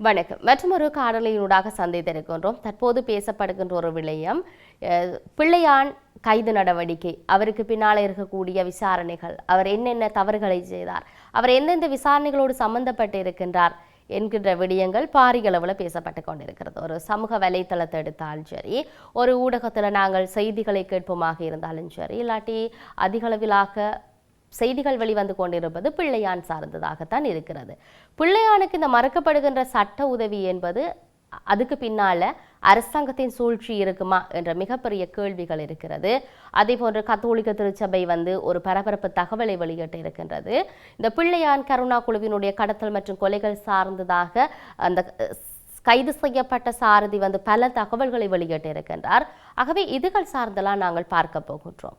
வணக்கம். மற்றொரு காணொலியினூடாக சந்தித்திருக்கின்றோம். தற்போது பேசப்படுகின்ற ஒரு விடயம் பிள்ளையான் கைது நடவடிக்கை. அவருக்கு பின்னால் இருக்கக்கூடிய விசாரணைகள். அவர் என்னென்ன தவறுகளை செய்தார்? அவர் எந்தெந்த விசாரணைகளோடு சம்பந்தப்பட்டு இருக்கின்றார் என்கின்ற விடயங்கள் பாரிய அளவில் பேசப்பட்டு கொண்டிருக்கிறது. ஒரு சமூக வலைத்தளத்தை எடுத்தாலும் சரி ஒரு ஊடகத்தில் நாங்கள் செய்திகளை கேட்போமாக இருந்தாலும் சரி இல்லாட்டி அதிகளவிலாக செய்திகள் வெளிவந்து கொண்டிருப்பது பிள்ளையான் சார்ந்ததாகத்தான் இருக்கிறது. பிள்ளையானுக்கு இந்த மறக்கப்படுகின்ற சட்ட உதவி என்பது அதுக்கு பின்னால அரசாங்கத்தின் சூழ்ச்சி இருக்குமா என்ற மிகப்பெரிய கேள்விகள் இருக்கிறது. அதே போன்று கத்தோலிக்க திருச்சபை வந்து ஒரு பரபரப்பு தகவலை வெளியிட்டு இருக்கின்றது. இந்த பிள்ளையான் கருணா குழுவினுடைய கடத்தல் மற்றும் கொலைகள் சார்ந்ததாக அந்த கைது செய்யப்பட்ட சாரதி வந்து பல தகவல்களை வெளியிட்டு இருக்கின்றார். ஆகவே இதுகள் சார்ந்தெல்லாம் நாங்கள் பார்க்க போகின்றோம்.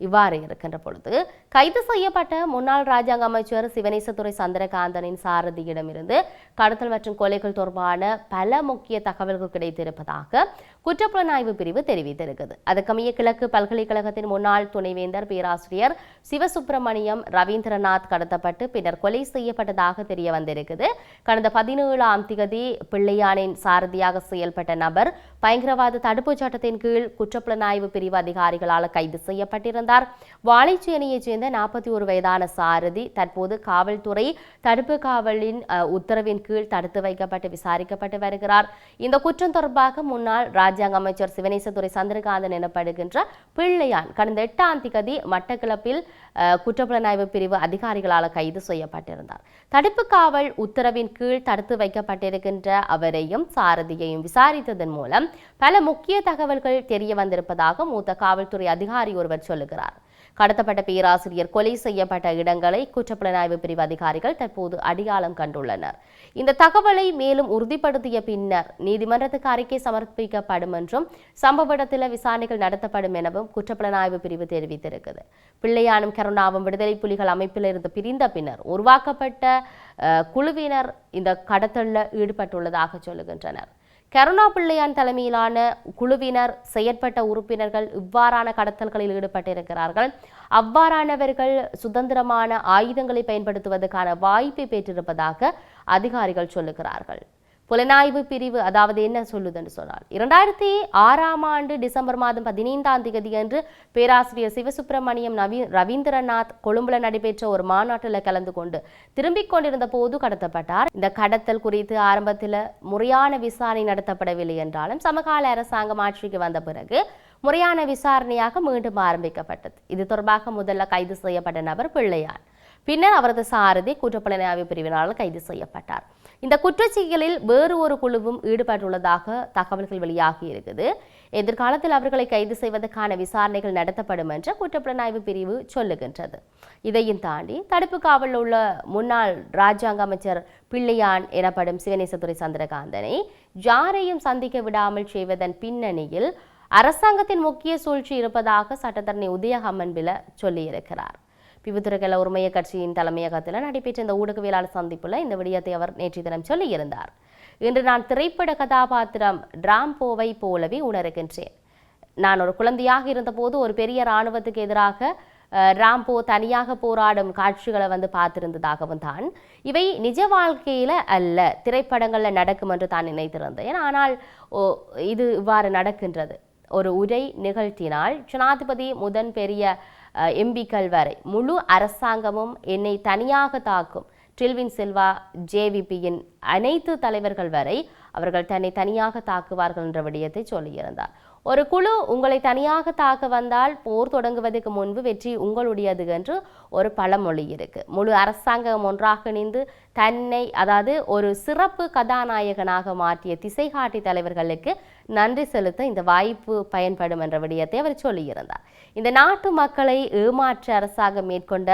இவ்வாறு இருக்கின்ற பொழுது கைது செய்யப்பட்ட முன்னாள் ராஜாங்க அமைச்சர் சிவனேசத்துறை சந்திரகாந்தனின் சாரதியிடமிருந்து கடத்தல் மற்றும் கொலைகள் தொடர்பான பல முக்கிய தகவல்கள் கிடைத்திருப்பதாக குற்றப்புலனாய்வு பிரிவு தெரிவித்திருக்கிறது அதற்கமைய கிழக்கு பல்கலைக்கழகத்தின் முன்னாள் துணைவேந்தர் பேராசிரியர் சிவசுப்பிரமணியம் ரவீந்திரநாத் கடத்தப்பட்டு பின்னர் கொலை செய்யப்பட்டதாக தெரிய வந்திருக்குது கடந்த பதினேழாம் திகதி பிள்ளையானின் சாரதியாக செயல்பட்ட நபர் பயங்கரவாத தடுப்புச் சட்டத்தின் கீழ் குற்றப்புலனாய்வு பிரிவு அதிகாரிகளால் கைது செய்யப்பட்டிருந்தார். வாழைச்சேனையைச் சேர்ந்த நாற்பத்தி ஒரு வயதான சாரதி தற்போது காவல்துறை தடுப்பு காவலின் உத்தரவின் கீழ் தடுத்து வைக்கப்பட்டு விசாரிக்கப்பட்டு வருகிறார். இந்த குற்றம் தொடர்பாக முன்னாள் ராஜாங்க அமைச்சர் சிவனேசதுரை சந்திரகாந்தன் எனப்படுகின்ற பிள்ளையான் கடந்த எட்டாம் திகதி மட்டக்களப்பில் குற்றப்புலனாய்வு பிரிவு அதிகாரிகளால் கைது செய்யப்பட்டிருந்தார். தடுப்பு காவல் உத்தரவின் கீழ் தடுத்து வைக்கப்பட்டிருக்கின்ற அவரையும் சாரதியையும் விசாரித்ததன் மூலம் பல முக்கிய தகவல்கள் தெரிய வந்திருப்பதாக மூத்த காவல்துறை அதிகாரி ஒருவர் சொல்லுகிறார். கடத்தப்பட்ட பேராசிரியர் கொலை செய்யப்பட்ட இடங்களை குற்றப்புலனாய்வு பிரிவு அதிகாரிகள் தற்போது அடையாளம் கண்டுள்ளனர். இந்த தகவலை மேலும் உறுதிப்படுத்திய பின்னர் நீதிமன்றத்துக்கு அறிக்கை சமர்ப்பிக்கப்படும் என்றும் சம்பவ இடத்தில் விசாரணைகள் நடத்தப்படும் எனவும் குற்றப்புலனாய்வு பிரிவு தெரிவித்திருக்கிறது பிள்ளையானும் கருணாவும் விடுதலை புலிகள் அமைப்பிலிருந்து பிரிந்த பின்னர் உருவாக்கப்பட்ட குழுவினர் இந்த கடத்தலில் ஈடுபட்டுள்ளதாக சொல்லுகின்றனர். கருணா பிள்ளையான் தலைமையிலான குழுவினர் செயற்பட்ட உறுப்பினர்கள் இவ்வாறான கடத்தல்களில் ஈடுபட்டிருக்கிறார்கள். அவ்வாறானவர்கள் சுதந்திரமான ஆயுதங்களை பயன்படுத்துவதற்கான வாய்ப்பை பெற்றிருப்பதாக அதிகாரிகள் சொல்லுகிறார்கள். புலனாய்வு பிரிவு அதாவது என்ன சொல்லுதுன்னு சொன்னால் இரண்டாயிரத்தி ஆறாம் ஆண்டு டிசம்பர் மாதம் பதினைந்தாம் தேதி அன்று பேராசிரியர் சிவசுப்பிரமணியம் நவி ரவீந்திரநாத் கொழும்புல நடைபெற்ற ஒரு மாநாட்டில் கலந்து கொண்டு திரும்பிக் கொண்டிருந்த போது கடத்தப்பட்டார். இந்த கடத்தல் குறித்து ஆரம்பத்தில் முறையான விசாரணை நடத்தப்படவில்லை என்றாலும் சமகால அரசாங்கம் ஆட்சிக்கு வந்த பிறகு முறையான விசாரணையாக மீண்டும் ஆரம்பிக்கப்பட்டது. இது தொடர்பாக முதல்ல கைது செய்யப்பட்ட நபர் பிள்ளையான் பின்னர் அவரது சாரதி குற்றப்புலனாய்வு பிரிவினால் கைது செய்யப்பட்டார். இந்த குற்றச்செயலில் வேறு ஒரு குழுவும் ஈடுபட்டுள்ளதாக தகவல்கள் வெளியாகி இருக்குது. எதிர்காலத்தில் அவர்களை கைது செய்வதற்கான விசாரணைகள் நடத்தப்படும் என்று குற்றப்புலனாய்வு பிரிவு சொல்லுகின்றது. இதையும் தாண்டி தடுப்பு காவலில் உள்ள முன்னாள் ராஜாங்க அமைச்சர் பிள்ளையான் எனப்படும் சிவநேசத்துறை சந்திரகாந்தனை யாரையும் சந்திக்க விடாமல் செய்வதன் பின்னணியில் அரசாங்கத்தின் முக்கிய சூழ்ச்சி இருப்பதாக சட்டத்தரணி உதயகம்மன் பில சொல்லியிருக்கிறார். பிபுத்துறைகள உரிமைய கட்சியின் தலைமையகத்தில் நடைபெற்ற இந்த ஊடகவியலாளர் சந்திப்பில் இந்த விடயத்தை அவர் நேற்று தினம் சொல்லியிருந்தார். இன்று நான் திரைப்பட கதாபாத்திரம் டிராம்போவை போலவே உணர்கின்றேன். நான் ஒரு குழந்தையாக இருந்தபோது ஒரு பெரிய இராணுவத்துக்கு எதிராக ராம்போ தனியாக போராடும் காட்சிகளை வந்து பார்த்திருந்ததாகவும் தான். இவை நிஜ வாழ்க்கையில அல்ல திரைப்படங்களில் நடக்கும் என்று தான் நினைத்திருந்தேன். ஆனால் ஓ இது இவ்வாறு நடக்கின்றது. ஒரு உரை நிகழ்த்தினால் ஜனாதிபதி முதன் பெரிய எம்பிக்கள் வரை. முழு அரசாங்கமும் என்னை தனியாக தாக்கும். டில்வின் செல்வா ஜேவிபியின் அனைத்து தலைவர்கள் வரை அவர்கள் தன்னை தனியாக தாக்குவார்கள் என்ற விடயத்தை சொல்லியிருந்தார். ஒரு குழு உங்களை தனியாக தாக்க வந்தால் போர் தொடங்குவதற்கு முன்பு வெற்றி உங்களுடையது என்று ஒரு பழமொழி இருக்கு. முழு அரசாங்கம் ஒன்றாக இணைந்து தன்னை அதாவது ஒரு சிறப்பு கதாநாயகனாக மாற்றிய திசைகாட்டி தலைவர்களுக்கு நன்றி செலுத்த இந்த வாய்ப்பு பயன்படும் என்ற விடயத்தை அவர் சொல்லியிருந்தார். இந்த நாட்டு மக்களை ஏமாற்ற அரசாங்கம் மேற்கொண்ட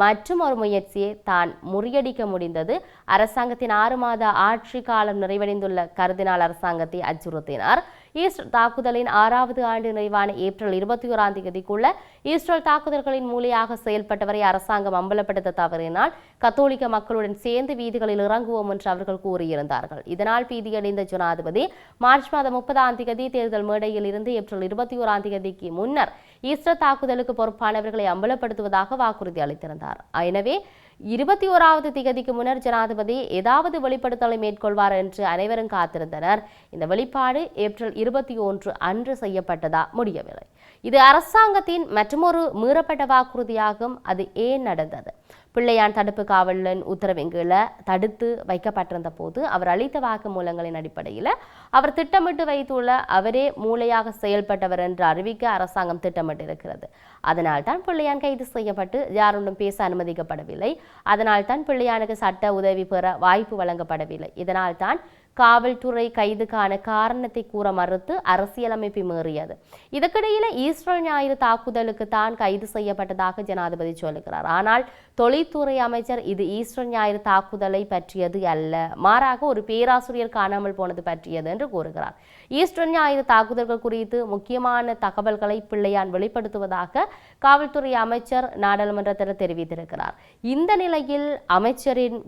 மற்றும் ஒரு முயற்சியை தான் முறியடிக்க முடிந்தது. அரசாங்கத்தின் ஆறு மாத ஆட்சி காலம் நிறைவடைந்துள்ள கருதினால் அரசாங்கத்தை அச்சுறுத்தினார். ஈஸ்டர் தாக்குதலின் ஆறாவது ஆண்டு நிறைவான ஏப்ரல் இருபத்தி ஓராம் தேதிக்குள்ள ஈஸ்டர் தாக்குதல்களின் மூலையாக செயல்பட்டவரை அரசாங்கம் அம்பலப்படுத்த தவறினால் கத்தோலிக்க மக்களுடன் சேர்ந்து வீதிகளில் இறங்குவோம் என்று அவர்கள் கூறியிருந்தார்கள். இதனால் பீதியடைந்த ஜனாதிபதி மார்ச் மாதம் முப்பதாம் தேதி தேர்தல் மேடையில் இருந்து ஏப்ரல் இருபத்தி ஓராம் தேதிக்கு முன்னர் ஈஸ்டர் தாக்குதலுக்கு பொறுப்பானவர்களை அம்பலப்படுத்துவதாக வாக்குறுதி அளித்திருந்தார். எனவே இருபத்தி ஓராவது திகதிக்கு முன்னர் ஜனாதிபதி ஏதாவது வெளிப்படுத்தலை மேற்கொள்வார் என்று அனைவரும் காத்திருந்தனர். இந்த வெளிப்பாடு ஏப்ரல் இருபத்தி ஒன்று அன்று செய்யப்பட்டதா முடியவில்லை. இது அரசாங்கத்தின் மற்றொரு மீறப்பட்ட வாக்குறுதியாகும். அது ஏன் நடந்தது? பிள்ளையான் தடுப்பு காவலன் உத்தரவின் தடுத்து வைக்கப்பட்டிருந்த போது அவர் அளித்த வாக்குமூலங்களின் அடிப்படையில் அவர் திட்டமிட்டு வைத்துள்ள அவரே மூளையாக செயல்பட்டவர் என்று அறிவிக்க அரசாங்கம் திட்டமிட்டிருக்கிறது. அதனால் தான் பிள்ளையான் கைது செய்யப்பட்டு யாருடன் பேச அனுமதிக்கப்படவில்லை. அதனால் தான் பிள்ளையானுக்கு சட்ட உதவி பெற வாய்ப்பு வழங்கப்படவில்லை. இதனால் தான் காவல்துறை கைதுக்கான காரணத்தை கூற மறுத்து அரசியலமைப்பை மீறியது. இதற்கிடையில ஈஸ்டர் ஞாயிறு தாக்குதலுக்கு தான் கைது செய்யப்பட்டதாக ஜனாதிபதி சொல்லுகிறார். ஆனால் தொழில்துறை அமைச்சர் இது ஈஸ்டர் ஞாயிறு தாக்குதலை பற்றியது அல்ல. மாறாக ஒரு பேராசிரியர் காணாமல் போனது பற்றியது என்று கூறுகிறார். ஈஸ்டர் ஞாயிறு தாக்குதல்கள் குறித்து முக்கியமான தகவல்களை பிள்ளையான் வெளிப்படுத்துவதாக காவல்துறை அமைச்சர் நாடாளுமன்றத்தில் தெரிவித்திருக்கிறார். இந்த நிலையில் அமைச்சரின்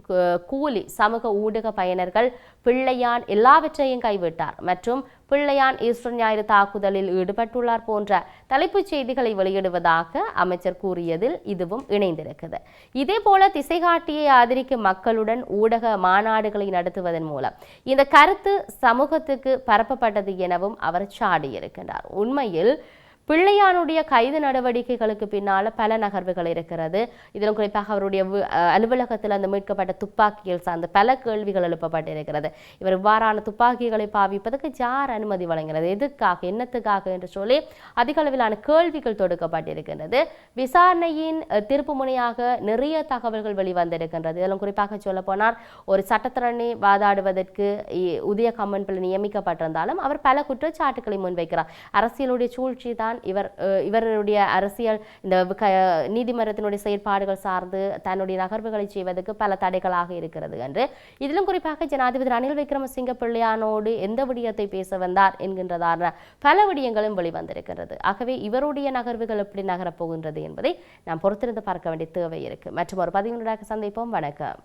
கூலி சமூக ஊடக பயனர்கள் பிள்ளையான் எல்லாவற்றையும் கைவிட்டார். மற்றும் பிள்ளையான் ஈஸ்டர் ஞாயிறு தாக்குதலில் ஈடுபட்டுள்ளார் போன்ற தலைப்புச் செய்திகளை வெளியிடுவதாக அமைச்சர் கூறியதில் இதுவும் இணைந்திருக்குது இதே போல திசைகாட்டியை ஆதரிக்கும் மக்களுடன் ஊடக மாநாடுகளை நடத்துவதன் மூலம் இந்த கருத்து சமூகத்துக்கு பரப்பப்பட்டது எனவும் அவர் சாடியிருக்கின்றார். உண்மையில் பிள்ளையானுடைய கைது நடவடிக்கைகளுக்கு பின்னால் பல நகர்வுகள் இருக்கிறது. இதிலும் குறிப்பாக அவருடைய அலுவலகத்தில் அந்த மீட்கப்பட்ட துப்பாக்கிகள் சார்ந்த பல கேள்விகள் எழுப்பப்பட்டிருக்கிறது. இவர் இவ்வாறான துப்பாக்கிகளை பாவிப்பதற்கு யார் அனுமதி வழங்கினது? எதுக்காக? என்னத்துக்காக? என்று சொல்லி அதிக அளவிலான கேள்விகள் தொடுக்கப்பட்டிருக்கின்றது. விசாரணையின் திருப்பு முனையாக நிறைய தகவல்கள் வெளிவந்திருக்கின்றது. இதிலும் குறிப்பாக சொல்ல போனால் ஒரு சட்டத்திறனை வாதாடுவதற்கு இ- உதய கம்மன் நியமிக்கப்பட்டிருந்தாலும் அவர் பல குற்றச்சாட்டுகளை முன்வைக்கிறார். அரசியலுடைய சூழ்ச்சி தான் இவர் இவருடைய அரசியல் இந்த க- நீதிமன்றத்தினுடைய செயற்பாடுகள் சார்ந்து தன்னுடைய நகர்வுகளை செய்வதற்கு பல தடைகளாக இருக்கிறது என்று. இதிலும் குறிப்பாக ஜனாதிபதி ரணில் விக்ரமசிங்க பிள்ளையானோடு எந்த விடயத்தை பேச வந்தார் என்கின்றதான பல விடயங்களும் வெளிவந்திருக்கிறது ஆகவே இவருடைய நகர்வுகள் எப்படி நகரப் போகின்றது என்பதை நாம் பொறுத்திருந்து பார்க்க வேண்டிய தேவை இருக்கு. மற்றும் ஒரு பதிவுடன் சந்திப்போம். வணக்கம்.